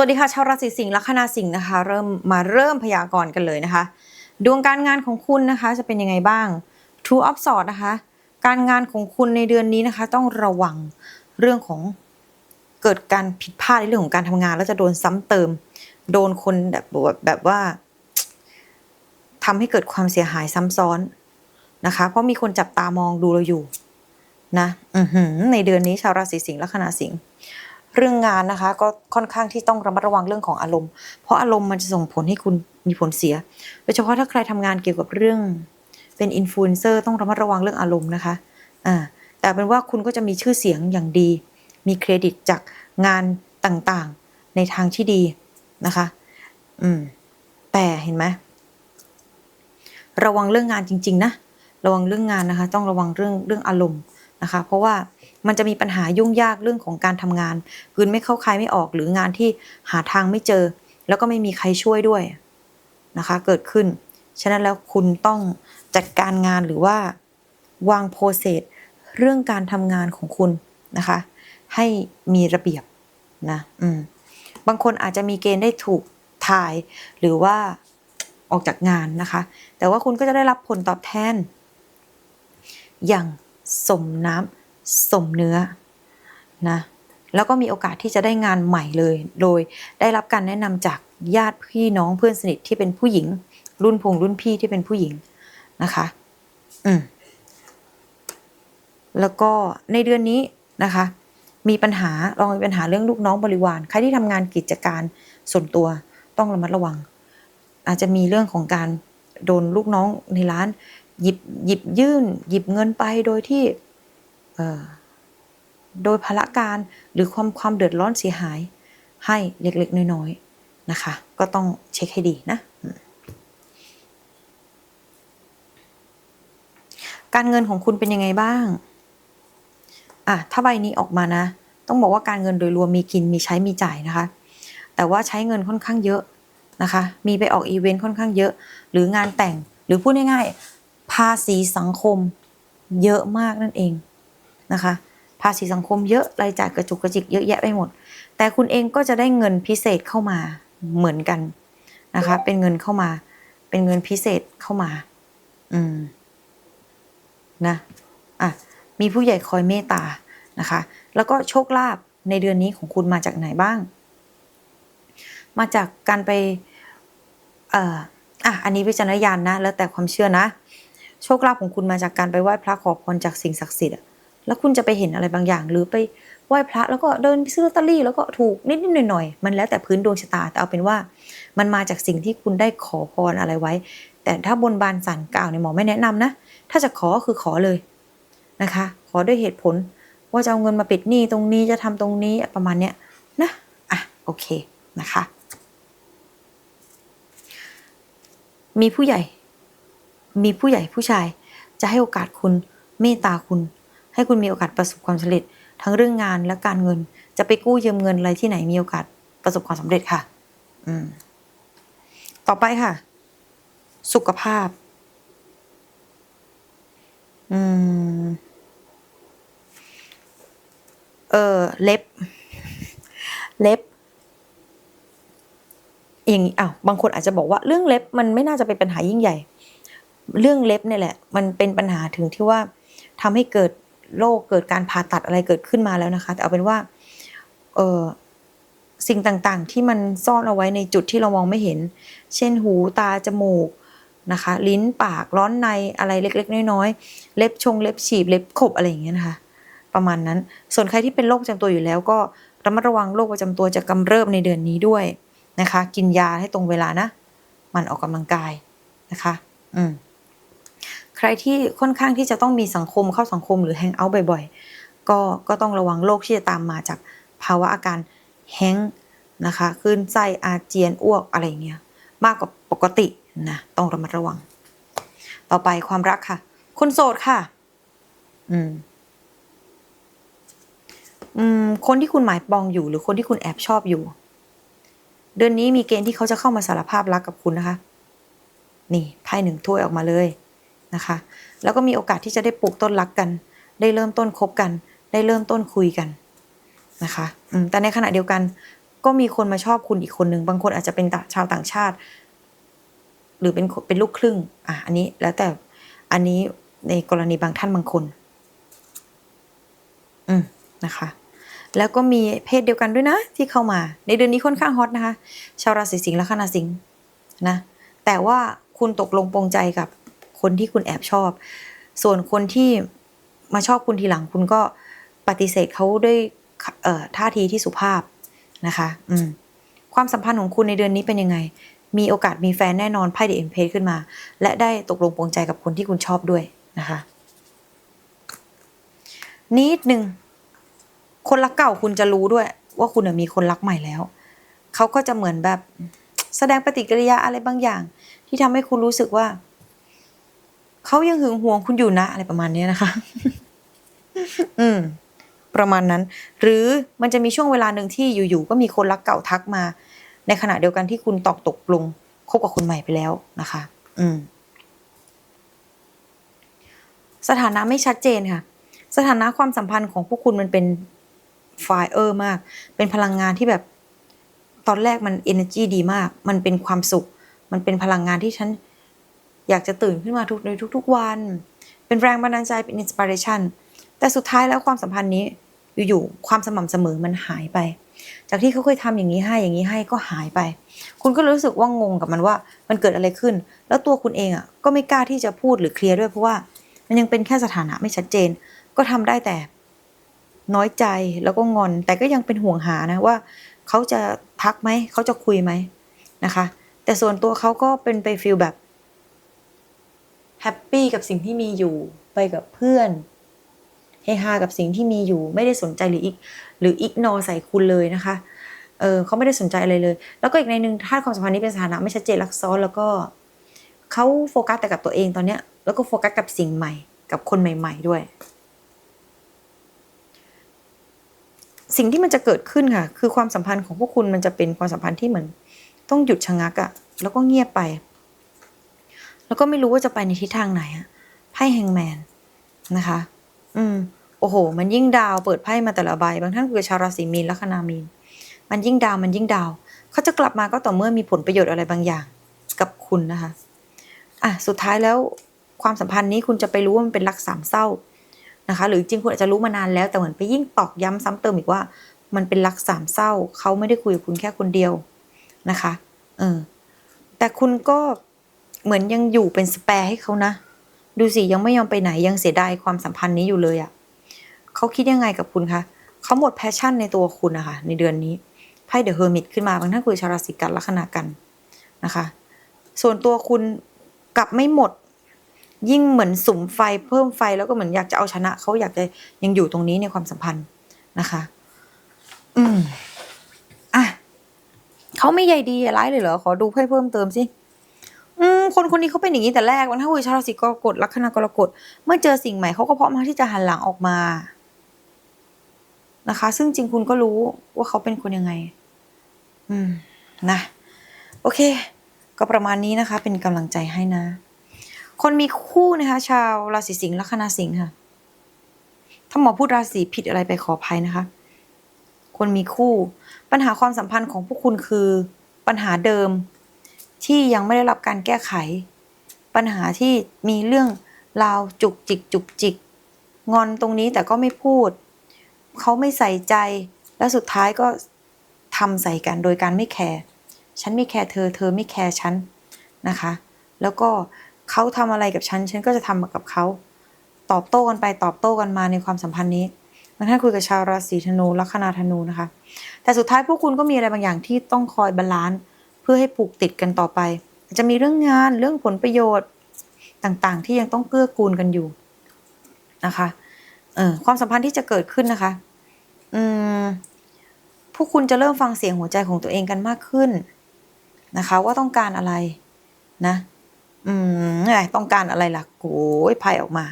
วัสดีค่ะชาวราศีสิงห์ลัคนาสิงห์นะคะ เริ่มมาเริ่มพยากรณ์กันเลยนะคะ ดวงการงานของคุณนะคะจะเป็นยังไงบ้าง True of s w o r d นะคะ การงานของคุณในเดือนนี้นะคะ ต้องระวังเรื่องของเกิดการผิดพลาดในเรื่องของการทำงาน แล้วจะโดนซ้ำเติม โดนคนแบบแบบแบบว่าทำให้เกิดความเสียหายซ้ำซ้อนนะคะ เพราะมีคนจับตามองดูเราอยู่ นะในเดือนนี้ชาวราศีสิงห์ลัคนาสิงห์ เรื่องงานนะคะ ก็ค่อนข้างที่ต้องระมัดระวังเรื่องของอารมณ์ เพราะอารมณ์มันจะส่งผลให้คุณมีผลเสีย โดยเฉพาะถ้าใครทำงานเกี่ยวกับเรื่อง เป็นอินฟลูเอนเซอร์ต้องระมัดระวังเรื่องอารมณ์นะคะอ่าแต่เป็นว่าคุณก็จะมีชื่อเสียงอย่างดี มีเครดิตจากงานต่างๆ ในทางที่ดีนะคะ อืม แต่เห็นไหมระวังเรื่องงานจริง ๆ นะ ระวังเรื่องงานนะคะ ต้องระวังเรื่องเรื่องอารมณ์ นะคะ เพราะว่ามันจะมีปัญหายุ่งยากเรื่องของการทำงานคืนไม่เข้าใครไม่ออกหรืองานที่หาทางไม่เจอ แล้วก็ไม่มีใครช่วยด้วยนะคะ เกิดขึ้น ฉะนั้นแล้วคุณต้องจัดการงานหรือว่าวางโปรเซสเรื่องการทำงานของคุณนะคะ ให้มีระเบียบนะอืมบางคนอาจจะมีเกณฑ์ได้ถูกถ่ายหรือว่าออกจากงานนะคะ แต่ว่าคุณก็จะได้รับผลตอบแทน อย่าง สมน้ำสมเนื้อนะแล้วก็มีโอกาสที่จะได้งานใหม่เลย โดยได้รับการแนะนำจากญาติพี่น้องเพื่อนสนิทที่เป็นผู้หญิง รุ่นพงรุ่นพี่ที่เป็นผู้หญิงนะคะ อืมแล้วก็ในเดือนนี้นะคะ มีปัญหาลองมีปัญหาเรื่องลูกน้องบริวาร ใครที่ทำงานกิจการส่วนตัวต้องระมัดระวัง อาจจะมีเรื่องของการโดนลูกน้องในร้าน หยิบหยิบยื่น หยิบเงินไปโดยที่โดยพละการหรือความความเดือดร้อนเสียหาย ให้เล็กๆ น้อยๆนะคะ ก็ต้องเช็คให้ดีนะ การเงินของคุณเป็นยังไงบ้างอะถ้าใบนี้ออกมานะ ต้องบอกว่าการเงินโดยรวมมีกินมีใช้มีจ่ายนะคะ แต่ว่าใช้เงินค่อนข้างเยอะนะคะ มีไปออกอีเวนต์ค่อนข้างเยอะ หรืองานแต่ง หรือพูดง่ายๆาษีสังคมเยอะมากนั่นเองนะคะ ภาษีสังคมเยอะรายจ่ายกระจุกกระจิกเยอะแยะไปหมด แต่คุณเองก็จะได้เงินพิเศษเข้ามาเหมือนกันนะคะ เป็นเงินเข้ามา เป็นเงินพิเศษเข้ามา อืมนะอะมีผู้ใหญ่คอยเมตตานะคะ แล้วก็โชคลาภในเดือนนี้ของคุณมาจากไหนบ้าง มาจากการไป เอ่ออะอันนี้วิจารณญาณนะ แล้วแต่ความเชื่อนะ โชคลาภของคุณมาจากการไปไหว้พระขอพรจากสิ่งศักดิ์สิทธิ์อะแล้วคุณจะไปเห็นอะไรบางอย่าง หรือไปไหว้พระแล้วก็เดินไปซื้อลอตเตอรี่แล้วก็ถูกนิดๆหน่อยๆมันแล้วแต่พื้นดวงชะตาแต่เอาเป็นว่า มันมาจากสิ่งที่คุณได้ขอพรอะไรไว้ แต่ถ้าบนบานสันกล่าวเนี่ยหมอไม่แนะนำนะ ถ้าจะขอก็คือขอเลยนะคะ ขอด้วยเหตุผลว่าจะเอาเงินมาปิดหนี้ตรงนี้จะทำตรงนี้ประมาณเนี้ยนะอะโอเคนะคะ มีผู้ใหญ่ มีผู้ใหญ่ผู้ชาย จะให้โอกาสคุณเมตตาคุณ ให้คุณมีโอกาสประสบความสำเร็จ ทั้งเรื่องงานและการเงิน จะไปกู้ยืมเงินอะไรที่ไหนมีโอกาสประสบความสำเร็จค่ะ อืม ต่อไปค่ะ สุขภาพ อืม เออเล็บ เล็บอย่างนี้อ้าวบางคนอาจจะบอกว่าเรื่องเล็บมันไม่น่าจะเป็นปัญหายิ่งใหญ่ เรื่องเล็บเนี่ยแหละ มันเป็นปัญหาถึงที่ว่าทำให้เกิดโรคเกิดการผ่าตัดอะไรเกิดขึ้นมาแล้วนะคะ แต่เอาเป็นว่าเออสิ่งต่างๆ ที่มันซ่อนเอาไว้ในจุดที่เรามองไม่เห็น เช่นหูตาจมูกนะคะ ลิ้นปากร้อนในอะไรเล็ก ๆ น้อยๆเล็บชงเล็บฉีบเล็บขบอะไรอย่างเงี้ยนะคะ ประมาณนั้น ส่วนใครที่เป็นโรคประจำตัวอยู่แล้วก็ระมัดระวังโรคประจำตัวจะกำเริบในเดือนนี้ด้วยนะคะ กินยาให้ตรงเวลานะ มันออกกำลังกายนะคะ อืม ใครที่ค่อนข้างที่จะต้องมีสังคมเข้าสังคมหรือแฮงเอาท์บ่อยๆ ก็ก็ต้องระวังโรคที่จะตามมาจากภาวะอาการแฮงนะคะคลื่นไส้อาเจียนอ้วกอะไรเงี้ยมากกว่าปกตินะต้องระมัดระวัง ต่อไปความรักค่ะ คนโสดค่ะ อืมอืมคนที่คุณหมายปองอยู่ หรือคนที่คุณแอบชอบอยู่ เดือนนี้มีเกณฑ์ที่เขาจะเข้ามาสารภาพรักกับคุณนะคะ นี่ไพ่หนึ่งถ้วยออกมาเลย นะคะ แล้วก็มีโอกาสที่จะได้ปลูกต้นรักกัน ได้เริ่มต้นคบกัน ได้เริ่มต้นคุยกันนะคะแต่ในขณะเดียวกันก็มีคนมาชอบคุณอีกคนหนึ่งบางคนอาจจะเป็นชาวต่างชาติ หรือเป็นเป็นลูกครึ่งอะอันนี้แล้วแต่อันนี้ในกรณีบางท่านบางคน อืมนะคะ แล้วก็มีเพศเดียวกันด้วยนะ ที่เข้ามา ในเดือนนี้ค่อนข้างฮอตนะคะ ชาวราศีสิงห์และคนาสิงห์นะ แต่ว่าคุณตกลงปรงใจกับ คนที่คุณแอบชอบ ส่วนคนที่มาชอบคุณทีหลังคุณก็ปฏิเสธเขาด้วยท่าทีที่สุภาพนะคะ อืมความสัมพันธ์ของคุณในเดือนนี้เป็นยังไง มีโอกาสมีแฟนแน่นอนไพ่เดอเอ็มเพขึ้นมา และได้ตกลงปรงใจกับคนที่คุณชอบด้วยนะคะ นิดหนึ่งคนรักเก่าคุณจะรู้ด้วย ว่าคุณมีคนรักใหม่แล้ว เขาก็จะเหมือนแบบแสดงปฏิกิริยาอะไรบางอย่าง ที่ทำให้คุณรู้สึกว่า เขายังหึงหวงคุณอยู่นะ อะไรประมาณนี้นะคะ อืม ประมาณนั้น หรือมันจะมีช่วงเวลาหนึ่งที่อยู่ๆก็มีคนรักเก่าทักมา ในขณะเดียวกันที่คุณตอกตกลงคบกับคนใหม่ไปแล้วนะคะ อืม สถานะไม่ชัดเจนค่ะ สถานะความสัมพันธ์ของพวกคุณมันเป็นไฟเออร์มาก เป็นพลังงานที่แบบ ตอนแรกมัน energy ดีมาก มันเป็นความสุข มันเป็นพลังงานที่ฉัน อยากจะตื่นขึ้นมาทุกในทุกๆวัน เป็นแรงบันดาลใจเป็นอินสปิเรชันแต่สุดท้ายแล้วความสัมพันธ์นี้อยู่ๆความสม่ำเสมอมันหายไป จากที่เขาเคยทำอย่างนี้ให้อย่างนี้ให้ก็หายไป คุณก็รู้สึกว่างงกับมันว่ามันเกิดอะไรขึ้น แล้วตัวคุณเองอะก็ไม่กล้าที่จะพูดหรือเคลียร์ด้วยเพราะว่ามันยังเป็นแค่สถานะไม่ชัดเจน ก็ทำได้แต่น้อยใจแล้วก็งอน แต่ก็ยังเป็นห่วงหานะว่าเขาจะทักไหมเขาจะคุยไหมนะคะ แต่ส่วนตัวเขาก็เป็นไปฟีลแบบ แฮปปี้กับสิ่งที่มีอยู่ไปกับเพื่อนเฮฮากับสิ่งที่มีอยู่ ไม่ได้สนใจหรืออีกหรืออิกนอใส่คุณเลยนะคะเออเขาไม่ได้สนใจอะไรเลย แล้วก็อีกในหนึ่งถ้าความสัมพันธ์นี้เป็นสถานะไม่ชัดเจนลักซ้อนแล้วก็เขาโฟกัสแต่กับตัวเองตอนเนี้ย แล้วก็โฟกัสกับสิ่งใหม่ กับคนใหม่ ๆ ด้วย สิ่งที่มันจะเกิดขึ้นค่ะ คือความสัมพันธ์ของพวกคุณมันจะเป็นความสัมพันธ์ที่เหมือน ต้องหยุดชะงักอะแล้วก็เงียบไป แล้วก็ไม่รู้ว่าจะไปในทิศทางไหนอะไพ่แฮงแมนนะคะ อืม โอ้โห มันยิ่งดาวเปิดไพ่มาแต่ละใบ บางท่านคือชาวราศีมีนลัคนามีน มันยิ่งดาวมันยิ่งดาว เขาจะกลับมาก็ต่อเมื่อมีผลประโยชน์อะไรบางอย่างกับคุณนะคะ อะ สุดท้ายแล้วความสัมพันธ์นี้คุณจะไปรู้ว่ามันเป็นรักสามเศร้านะคะ หรือจริงคุณอาจจะรู้มานานแล้ว แต่เหมือนไปยิ่งตอกย้ำซ้ำเติมอีกว่า มันเป็นรักสามเศร้า เขาไม่ได้คุยกับคุณแค่คนเดียวนะคะ เออ แต่คุณก็ เหมือนยังอยู่เป็นสแปร์ให้เขานะ ดูสิยังไม่ยอมไปไหนยังเสียดายความสัมพันธ์นี้อยู่เลยอะ่ะเขาคิดยังไงกับคุณคะเขาหมดแพชชั่นในตัวคุณนะคะในเดือนนี้ไพ่เดอะเฮอร์มิตขึ้นมาบางท่านคุยชาวราศีกันลัคนากันนะคะ ส่วนตัวคุณกลับไม่หมด ยิ่งเหมือนสุมไฟเพิ่มไฟแล้วก็เหมือนอยากจะเอาชนะเขาอยากจะยังอยู่ตรงนี้ในความสัมพันธ์นะคะ อืมอะเขาไม่ใยดีร้ายเลยเหรอขอดูไพ่เพิ่มเติมสิ คนคนนี้เขาเป็นอย่างนี้แต่แรกวันถ้าคุยชาวราศีกรกฎลัคนากรกฎเมื่อเจอสิ่งใหม่เขาก็พร้อมที่จะหันหลังออกมานะคะ ซึ่งจริงคุณก็รู้ว่าเขาเป็นคนยังไง อืมนะ โอเค ก็ประมาณนี้นะคะ เป็นกำลังใจให้นะ คนมีคู่นะคะ ชาวราศีสิงห์ลัคนาสิงห์ค่ะ ถ้าหมอพูดราศีผิดอะไรไปขออภัยนะคะ คนมีคู่ ปัญหาความสัมพันธ์ของพวกคุณคือ ปัญหาเดิม ที่ยังไม่ได้รับการแก้ไข ปัญหาที่มีเรื่องราวจุกจิกจุกจิก งอนตรงนี้แต่ก็ไม่พูด เขาไม่ใส่ใจ แล้วสุดท้ายก็ทำใส่กันโดยการไม่แคร์ ฉันไม่แคร์เธอ เธอไม่แคร์ฉันนะคะ แล้วก็เขาทำอะไรกับฉัน ฉันก็จะทำกับเขา ตอบโต้กันไปตอบโต้กันมาในความสัมพันธ์นี้บางท่านคุยกับชาวราศีธนูลัคนาธนูนะคะ แต่สุดท้ายพวกคุณก็มีอะไรบางอย่างที่ต้องคอยบาลานซ์ พื่อให้ผูกติดกันต่อไป จะมีเรื่องงานเรื่องผลประโยชน์ต่างๆ ที่ยังต้องเกื้อกูลกันอยู่นะคะเออความสัมพันธ์ที่จะเกิดขึ้นนะคะ อืมพวกคุณจะเริ่มฟังเสียงหัวใจของตัวเองกันมากขึ้นนะคะ ว่าต้องการอะไรนะ อืมไงต้องการอะไรล่ะโอ้ยไพ่ออกมา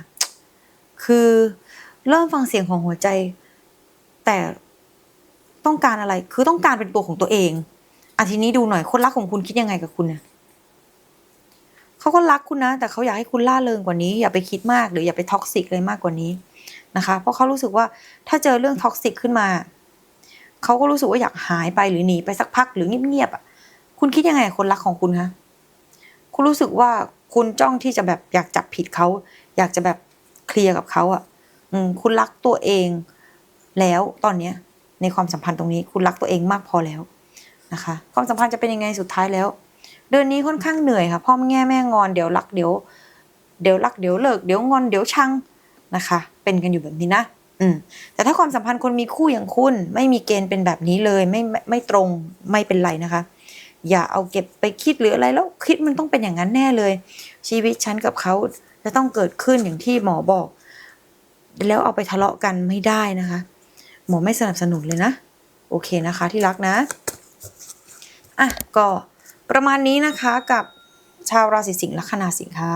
คือเริ่มฟังเสียงของหัวใจ แต่ต้องการอะไร คือต้องการเป็นตัวของตัวเอง อาทีนี้ดูหน่อยคนรักของคุณคิดยังไงกับคุณเนี่ยเขาก็รักคุณนะ แต่เขาอยากให้คุณล่าเริงกว่านี้ อย่าไปคิดมากหรืออย่าไปท็อกซิกเลยมากกว่านี้นะคะ เพราะเขารู้สึกว่าถ้าเจอเรื่องท็อกซิกขึ้นมา เขาก็รู้สึกว่าอยากหายไปหรือหนีไปสักพักหรือเงียบๆอะ คุณคิดยังไงคนรักของคุณคะ คุณรู้สึกว่าคุณจ้องที่จะแบบอยากจับผิดเขา อยากจะแบบเคลียร์กับเขาอะ อืม คุณรักตัวเองแล้วตอนเนี้ย ในความสัมพันธ์ตรงนี้ คุณรักตัวเองมากพอแล้ว นะคะความสัมพันธ์จะเป็นยังไงสุดท้ายแล้ว เดือนนี้ค่อนข้างเหนื่อยค่ะพ่อแง่แม่งอนเดี๋ยวรักเดี๋ยว เดี๋ยวรักเดี๋ยวเลิกเดี๋ยวงอนเดี๋ยวชังนะคะ เป็นกันอยู่แบบนี้นะอืมแต่ถ้าความสัมพันธ์คนมีคู่อย่างคุณ ไม่มีเกณฑ์เป็นแบบนี้เลยไม่ไม่ไม่ตรงไม่เป็นไรนะคะ อย่าเอาเก็บไปคิดหรืออะไรแล้วคิดมันต้องเป็นอย่างนั้นแน่เลย ชีวิตฉันกับเขาจะต้องเกิดขึ้นอย่างที่หมอบอก แล้วเอาไปทะเลาะกันไม่ได้นะคะ หมอไม่สนับสนุนเลยนะ โอเคนะคะที่รักนะ อะก็ประมาณนี้นะคะกับชาวราศีสิงห์ลัคนาสิงค์ค่ะ